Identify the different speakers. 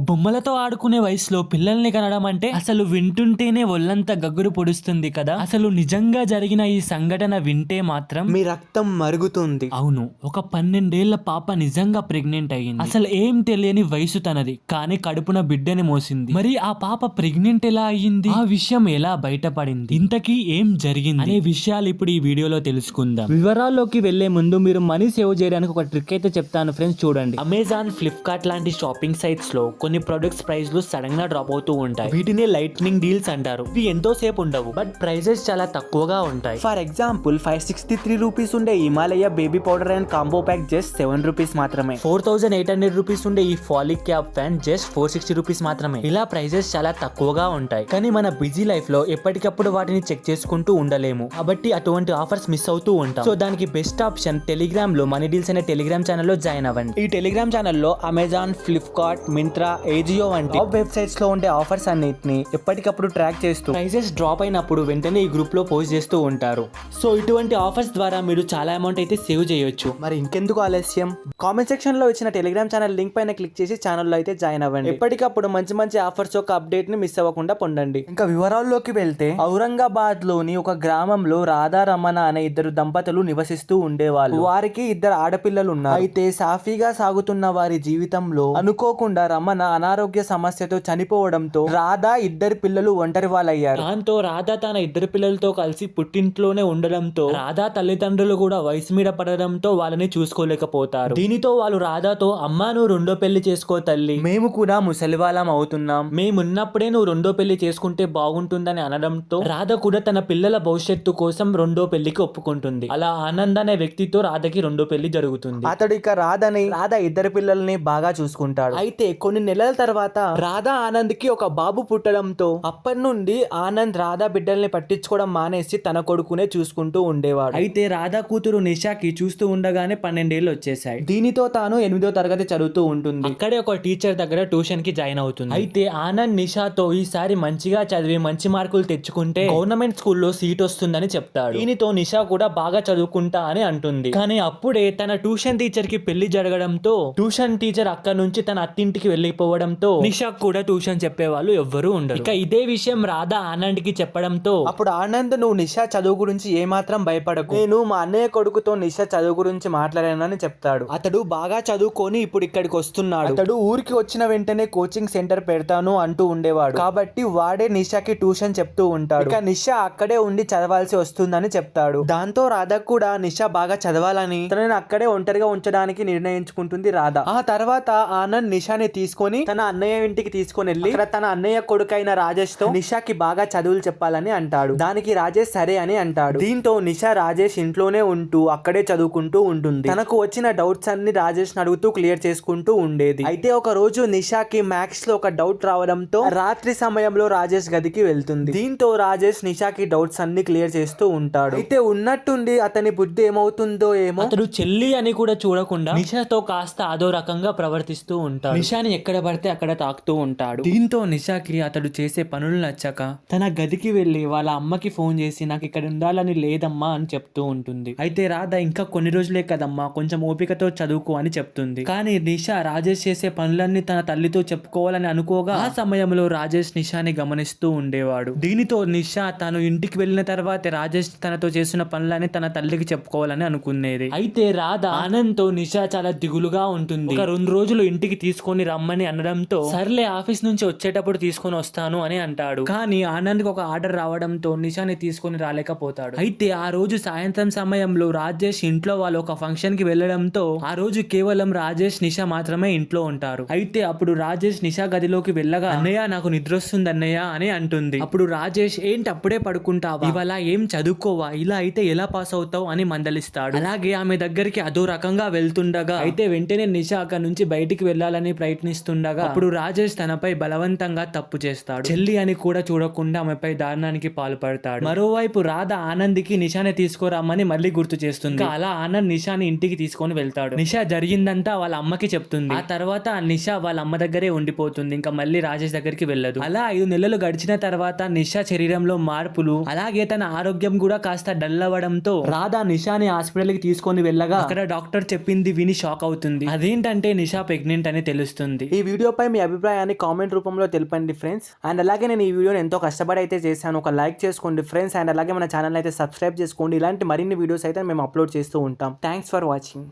Speaker 1: బొమ్మలతో ఆడుకునే వయసులో పిల్లల్ని కనడం అంటే అసలు వింటుంటేనే ఒళ్ళంతా గగ్గురు పొడుస్తుంది కదా? అసలు నిజంగా జరిగిన ఈ సంఘటన వింటే మాత్రం
Speaker 2: మీ రక్తం మరుగుతుంది.
Speaker 1: అవును ఒక పన్నెండేళ్ళ పాప నిజంగా ప్రెగ్నెంట్ అయ్యింది. అసలు ఏం తెలియని వయసు తనది కానీ కడుపున బిడ్డని మోసింది. మరి ఆ పాప ప్రెగ్నెంట్ ఎలా అయ్యింది? ఆ విషయం ఎలా బయటపడింది? ఇంతకీ ఏం జరిగింది? అనే విషయాలు ఇప్పుడు ఈ వీడియోలో తెలుసుకుందాం. వివరాల్లోకి వెళ్ళే ముందు మీరు మనీ సేవ్ చేయడానికి ఒక ట్రిక్ అయితే చెప్తాను ఫ్రెండ్స్ చూడండి. అమెజాన్ ఫ్లిప్కార్ట్ లాంటి షాపింగ్ సైట్స్లో కొన్ని ప్రొడక్ట్స్ ప్రైస్లు సడన్గా డ్రాప్ అవుతూ ఉంటాయి. వీటిని లైట్నింగ్ డీల్స్ అంటారు. ఇవి ఎంతో సేపు ఉండవు బట్ ప్రైజెస్ చాలా తక్కువగా ఉంటాయి.
Speaker 2: For example five sixty three rupees ఉండే Himalaya baby powder and combo pack just seven rupees మాత్రమే.
Speaker 1: Four thousand eight hundred rupees ఉండే ఈ Polycab fan just four sixty rupees మాత్రమే. ఇలా ప్రైజెస్ చాలా తక్కువగా ఉంటాయి. కానీ మన బిజీ లైఫ్లో ఎప్పటికప్పుడు వాటిని చెక్ చేసుకుంటూ ఉండలేము. కాబట్టి అటువంటి ఆఫర్స్ మిస్ అవుతూ ఉంటాం. సో దానికి బెస్ట్ ఆప్షన్ టెలిగ్రామ్లో మనీ డీల్స్ అనే టెలిగ్రామ్ ఛానల్లో జాయిన్ అవ్వండి.
Speaker 2: ఈ టెలిగ్రామ్ ఛానల్లో అమెజాన్ ఫ్లిప్కార్ట్ మింత్రా ఏజియో వంటి టాప్ వెబ్సైట్స్లో ఉండే ఆఫర్స్ అన్నిటిని ఎప్పటికప్పుడు ట్రాక్ చేస్తూ
Speaker 1: ప్రైజెస్ డ్రాప్ అయినప్పుడు వెంటనే ఈ గ్రూప్లో పోస్ట్ చేస్తూ ఉంటారు. సో ఇటువంటి ఆఫర్స్ ద్వారా మీరు చాలా అమౌంట్ అయితే సేవ్ చేయొచ్చు.
Speaker 2: మరి ఇంకెందుకు ఆలస్యం? కామెంట్ సెక్షన్లో ఇచ్చిన టెలిగ్రామ్ ఛానల్ లింక్ పైన క్లిక్ చేసి ఛానల్లో అయితే జాయిన్ అవ్వండి. ఎప్పటికప్పుడు మంచి మంచి ఆఫర్స్ యొక్క అప్డేట్ని మిస్ అవ్వకుండా పొందండి. ఇంకా వివరాల్లోకి వెళ్తే ఔరంగాబాద్లోని ఒక గ్రామంలో రాధా రమణ అనే ఇద్దరు దంపతులు నివసిస్తూ ఉండేవాళ్ళు. వారికి ఇద్దరు ఆడపిల్లలు ఉన్నారు. అయితే సాఫీగా సాగుతున్న వారి జీవితంలో అనుకోకుండా రమణ అనారోగ్య సమస్యతో చనిపోవడంతో రాధా ఇద్దరు పిల్లలు ఒంటరి వాళ్ళయ్యారు
Speaker 1: దాంతో రాధా తన ఇద్దరు పిల్లలతో కలిసి పుట్టింట్లోనే ఉండడంతో రాధా తల్లిదండ్రులు కూడా వయసు మీద పడడంతో వాళ్ళని చూసుకోలేకపోతారు. దీనితో వాళ్ళు రాధాతో అమ్మా నువ్వు రెండో పెళ్ళి చేసుకో తల్లి.
Speaker 2: మేము కూడా ముసలివాళ్ళం అవుతున్నాం.
Speaker 1: మేమున్నప్పుడే నువ్వు రెండో పెళ్ళి చేసుకుంటే బాగుంటుందని అనడంతో రాధ కూడా తన పిల్లల భవిష్యత్తు కోసం రెండో పెళ్ళికి ఒప్పుకుంటుంది. అలా ఆనంద్ అనే వ్యక్తితో రాధకి రెండో పెళ్ళి జరుగుతుంది.
Speaker 2: అతడు ఇక రాధని రాధ ఇద్దరు పిల్లల్ని బాగా చూసుకుంటాడు. అయితే కొన్ని నెలల తర్వాత రాధా ఆనంద్కి ఒక బాబు పుట్టడంతో అప్పటి నుండి ఆనంద్ రాధా బిడ్డల్ని పట్టించుకోవడం మానేసి తన కొడుకునే చూసుకుంటూ ఉండేవాడు.
Speaker 1: అయితే రాధా కూతురు నిషాకి చూస్తూ ఉండగానే పన్నెండేళ్ళు వచ్చేసాయి
Speaker 2: దీనితో తాను ఎనిమిదో తరగతి చదువుతూ ఉంటుంది.
Speaker 1: అక్కడే ఒక టీచర్ దగ్గర ట్యూషన్కి జాయిన్ అవుతుంది. అయితే ఆనంద్ నిషాతో ఈసారి మంచిగా చదివి మంచి మార్కులు తెచ్చుకుంటే గవర్నమెంట్ స్కూల్లో సీట్ వస్తుందని చెప్తాడు. దీనితో నిషా కూడా బాగా చదువుకుంటా అని అంటుంది. కానీ అప్పుడే తన ట్యూషన్ టీచర్కి పెళ్ళి జరగడంతో ట్యూషన్ టీచర్ అక్కడ నుంచి తన అత్తింటికి వెళ్ళిపోవడంతో నిషా కూడా ట్యూషన్ చెప్పేవాళ్ళు ఎవ్వరూ ఉండరు. ఇక ఇదే విషయం రాధా ఆనంద్కి చెప్పడంతో
Speaker 2: అప్పుడు ఆనంద్ నువ్వు నిషా చదువు గురించి ఏమాత్రం భయపడకు. నేను మా అన్నయ్య కొడుకుతో నిషా చదువు గురించి మాట్లాడానని చెప్తాడు. అతడు బాగా చదువుకొని ఇప్పుడు ఇక్కడికి వస్తున్నాడు. అతడు ఊరికి వచ్చిన వెంటనే కోచింగ్ సెంటర్ పెడతాను అంటూ ఉండేవాడు. కాబట్టి వాడే నిషాకి ట్యూషన్ చెప్తూ ఉంటాడు. ఇక నిషా అక్కడే ఉండి చదవాల్సి వస్తుందని చెప్తాడు. దాంతో రాధ కూడా నిషా బాగా చదవాలని? తనని అక్కడే ఒంటరిగా ఉంచడానికి నిర్ణయించుకుంటుంది రాధ. ఆ తర్వాత ఆనంద్ నిషాని తీసుకొని తన అన్నయ్య ఇంటికి తీసుకొని వెళ్ళి తన అన్నయ్య కొడుకైన రాజేష్తో నిషాకి బాగా చదువులు చెప్పాలని అంటాడు. దానికి రాజేష్ సరే అని అంటాడు. దీంతో నిషా రాజేష్ ఇంట్లోనే ఉంటూ అక్కడే చదువుకుంటూ ఉంటుంది. తనకు వచ్చిన డౌట్స్ అన్ని రాజేష్ అడుగుతూ క్లియర్ చేసుకుంటూ ఉండేది. అయితే ఒక రోజు నిషాకి మ్యాథ్స్లో ఒక డౌట్ రావడంతో రాత్రి సమయంలో రాజేష్ గదికి వెళ్తుంది. దీంతో రాజేష్ నిషాకి డౌట్స్ అన్ని క్లియర్ చేస్తూ ఉంటాడు. అయితే ఉన్నట్టుండి అతని బుద్ధి ఏమవుతుందో ఏమో
Speaker 1: అతడు చెల్లి అని కూడా చూడకుండా నిషాతో కాస్త అదో రకంగా ప్రవర్తిస్తూ ఉంటాడు. నిషాని ఎక్కడ పడితే అక్కడ తాకుతూ ఉంటాడు. దీంతో నిషాకి అతడు చేసే పనులు నచ్చక తన గదికి వెళ్ళి వాళ్ళ అమ్మకి ఫోన్ చేసి నాకు ఇక్కడ ఉండాలని లేదమ్మా అని చెప్తూ ఉంటుంది. అయితే రాధ ఇంకా కొన్ని రోజులే కదమ్మా కొంచెం ఓపికతో చదువుకో అని చెప్తుంది. కానీ నిషా రాజేష్ చేసే పనులన్నీ తన తల్లితో చెప్పుకోవాలని అనుకోగా ఆ సమయంలో రాజేష్ నిషాని గమనిస్తూ ఉండేవాడు. దీనితో నిషా తను ఇంటికి వెళ్ళిన తర్వాత రాజేష్ తనతో చేసిన పనులని తన తల్లికి చెప్పుకోవాలని అనుకునేది. అయితే రాధ ఆనంద్తో నిషా చాలా దిగులుగా ఉంటుంది. ఒక రెండు రోజులు ఇంటికి తీసుకొని రమ్మని అనడంతో సర్లే ఆఫీస్ నుంచి వచ్చేటప్పుడు తీసుకొని వస్తాను అని అంటాడు. కానీ ఆనంద్ ఒక ఆర్డర్ రావడంతో నిషాని తీసుకొని రాలేకపోతాడు. అయితే ఆ రోజు సాయంత్రం సమయంలో రాజేష్ ఇంట్లో వాళ్ళు ఒక ఫంక్షన్కి వెళ్ళడంతో ఆ రోజు కేవలం రాజేష్ నిషా మాత్రమే ఇంట్లో ఉంటారు. అయితే అప్పుడు రాజేష్ నిషా గదిలోకి వెళ్ళగా అన్నయ్య నాకు నిద్ర వస్తుంది అన్నయ్య అని అంటుంది. అప్పుడు రాజేష్ ఏంటి అప్పుడే పడుకుంటావా? ఇవాళ ఏం చదువుకోవా? ఇలా అయితే ఎలా పాస్ అవుతావు? అని మందలిస్తాడు. అలాగే ఆమె దగ్గరికి అదో రకంగా వెళ్తుండగా అయితే వెంటనే నిషా అక్కడి నుంచి బయటికి వెళ్ళాలని ప్రయత్నిస్తుండగా అప్పుడు రాజేష్ తనపై బలవంతంగా తప్పు చేస్తాడు. చెల్లి అని కూడా చూడకుండా ఆమెపై దారుణానికి పాల్పడతాడు. మరోవైపు రాధ ఆనంద్కి నిషాని తీసుకురామని మళ్ళీ గుర్తు చేస్తుంది. అలా ఆనంద్ నిషాని ఇంటికి తీసుకొని వెళ్తాడు. నిషా జరిగిందంతా వాళ్ళ అమ్మకి చెప్తుంది. ఆ తర్వాత నిషా వాళ్ళ అమ్మ దగ్గరే ఉండిపోతుంది. ఇంకా మళ్ళీ రాజేష్ దగ్గరికి వెళ్ళదు. అలా ఐదు నెలలు గడిచిన తర్వాత నిషా శరీరంలో మార్పులు అలాగే తన ఆరోగ్యం కూడా కాస్త డల్ అవ్వడంతో రాధా నిషాని హాస్పిటల్కి తీసుకొని వెళ్ళగా అక్కడ డాక్టర్ చెప్పింది విని షాక్ అవుతుంది. అదేంటంటే నిషా ప్రెగ్నెంట్ అని తెలుస్తుంది.
Speaker 2: ఈ వీడియోపై మీ అభిప్రాయాన్ని కామెంట్ రూపంలో తెలపండి ఫ్రెండ్స్. అండ్ అలాగే నేను ఈ వీడియోని ఎంతో కష్టపడి అయితే చేశాను. ఒక లైక్ చేసుకోండి ఫ్రెండ్స్. అండ్ అలాగే మన ఛానల్ అయితే సబ్స్క్రైబ్ చేసుకోండి. ఇలాంటి మరిన్ని వీడియోస్ అయితే మేము అప్లోడ్ చేస్తూ ఉంటాం. Thanks for watching.